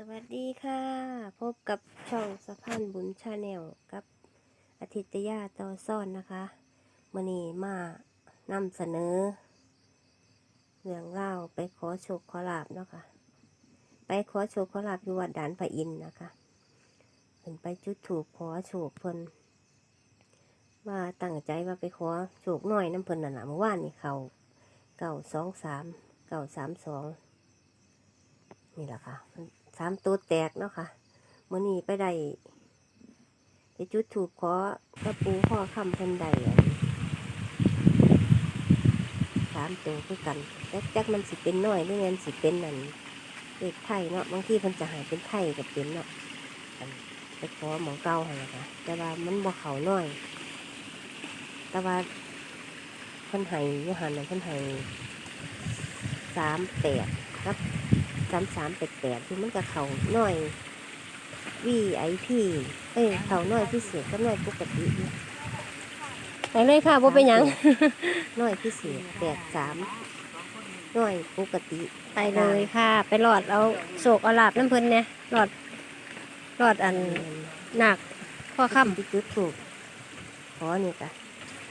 สวัสดีค่ะ พบกับช่องสะพานบุญชาแนลกับอาทิตยาต่อซ่อนนะคะมื่อนี้มานำเสนอ เรื่องเล่าไปขอโชคขอลาบเนาะคะไปขอโชคขอลาบอยู่วัดด่านพระอินนะคะเพิ่นไปจุดถูกขอโชคเพิ่นว่าตั้งใจว่าไปขอโชคหน่อยน้ำเพิ่นน่ะนะเมื่อวานนี่เขาเก่าสองสามเก่าสามสอง นี่แหละค่ะสามตัวแตกเนาะค่ะมื่อนี้ไปได้ไปจุดถูกขอกระปูข้อคำเพิ่นได้สามตัวคือกันแต่จักมันสิเป็นน้อยหรือมันสิเป็นนั่นเลขไทยเนาะบางทีเพิ่นจะหายเป็นไทยกับเป็นเนาะไปขอหมองเก่าหันละค่ะแต่ว่ามันบ่เขาน้อย แต่ว่าเพิ่นห้อยูหันน่ะเพิ่นให้สามแปดครับามสามแปดแปดคือมันกับเขาหน่อยวีไอพีเอ้ยเขาหน่อยพิเศษก็หน่อยปกติอยู่ไปเลยค่ะบ่เป็นหยังหน่อยพิเศษแปดสามหน่อยปกติ ไปเลยค่ะ ไปหลอดเอาโศกเอาลาบน้ำเพิ่นเนี่ยหลอดหลอดอันหนักข้อค่ที่จุดถูกขอนี่ค่ะ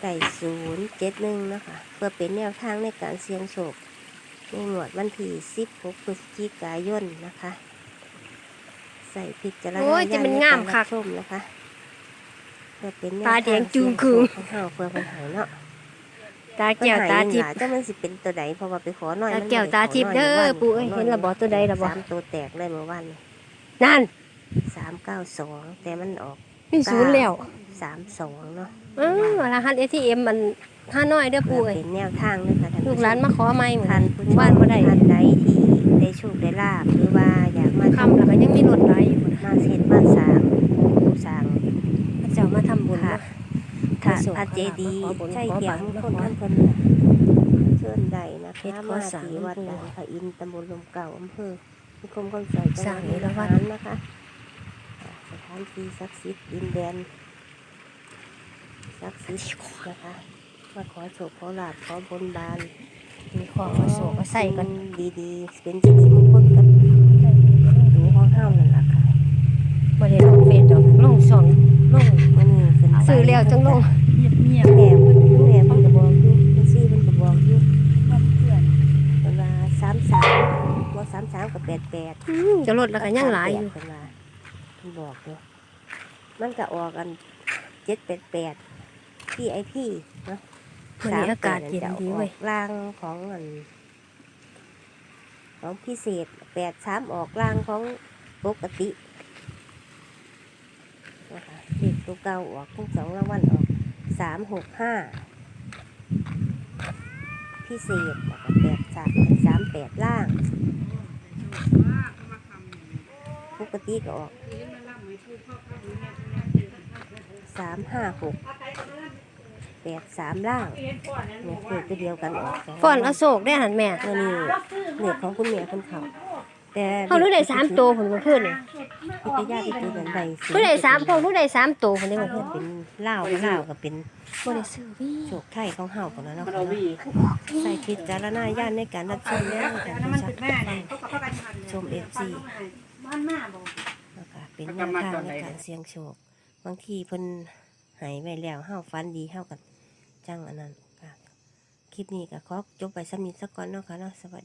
ไก่ศูนย์เจ็ดหนึ่งนะคะ เพื่อเป็นแนวทางในการเสี่ยงโชค ในหมวดวันที่สิบหกพฤศจิกายนนะคะ ใส่พิจารณาโอ้ยจะเป็นงามคักชมนะคะเพื่อเป็นแนวตาแดงจึงคืออของเฮาเพื่อปัญหาเนาะตาแก้วตาทิพย์ย์จ้ามันสิเป็นตัวใดเพราะว่าไปขอหน่อยตามันแก้วตาทิพย์เด้อปู่เอ้ยเห็นระบ่ตัวใดระบ่สามตัวแตกเลยเมื่อวานนั่นสามเก้าสองแต่มันออก มีศูนย์แล้ว สามสองเนาะอือรหัส ATM มันห้าน้อยเด้อเพื่ปู่อเอ้ยเป็นแนวทางนะคะท่านลูผู้กชหลานมมาขอใหม่เหมือนท่านผู้ชมบ้านบ่ได้ท่านใดที่ได้โชคได้ลาบหรือว่าอยากมาค่ำแล้วก็ยังมีรถไหลอยู่นะมาเสร็จมาสร้างสร้างพระเจ้ามาทำบุญค่ะนะถ้าขอโชคพระเจดีย์ขอบุญใช่ขอเกี่ยวบารมงขคอลบารท่านเพิ่นน่ะเชิญใดนะเพคะชรขอมาสามที่วัดปู่ด่านพระอินทร์ตำบลลมเก่าอำเภอนิคมคำสอยจังหสร้าวังดเอมุกราดาวัหาณรนะคะอ่าสถานที่ศักดิ์สิทธิ์ดินแดน ศักดิ์สิทธิ์นะคะมาขอโชคขอลาบขอบนบาน มีของมาโศกมาใส่กันดีๆ เป็นสิริมงคลกับหนูของเฮานั่นล่ะค่ะบ่ได้ลงเฟซดอกลงช่องลงมันนี่เป็นซื้อแล้วจังลงเงียบเงียบแม่เพิ่นแม่เพิ่นก็บอกอยู่เพิ่นซี่เพิ่นก็บอกอยู่เพื่อนเพิ่นว่า33บ่33กับ88อืมจะลดแล้วก็ยังหลายอยู่เพิ่นว่าเพิ่นบอกอยู่มันก็ออกกัน788 PIP เนาะวันนี้อากาศเย็นดีเว้ยรางของอันของพิเศษแปดสามออกรางของปกตินะคะเลขตัวเก่าออกทั้งสองรางวัลออกสามหกห้าพิเศษแล้วก็แปดสามสามแปดล่าง ปกติก็ออกสามห้าหก แปดสามล่างเนี่ยเลขตัวเดียวกันออกสงฟอนอโศกได้หันแม่เมื่อนี้เหนือของคุณแม่คนเขาแต่เขารู้ได้สามตัวผลก็ขึ้นนี่พิทยาที่ตัวนั้นใดสิรู้ได้สามพวกรู้ได้สามตัวผลได้หมดเพิ่นเป็นเล่าวเล่าวกับเป็นบ่ได้ซื้อวี่โชคไทยของเฮาคนนั้นเนาะมันเอาวีใส่พิจารณญาณในการรับชมแล้วกันน้ำผู้มันชถึมงแม่เนี่ยเขาก็กันทันชมเอฟซีบ้านหน้าบอกนะคะเป็นแนวทางในการเสี่ยงโชคบางทีเพิ่นใหายไว้แล้วเฮาฟันดีเฮากัน จังอันนั้นค่ะคลิปนี้ก็ขอจบไปสำนิทสักก่อนเนาะค่ะเนาะสวัสดี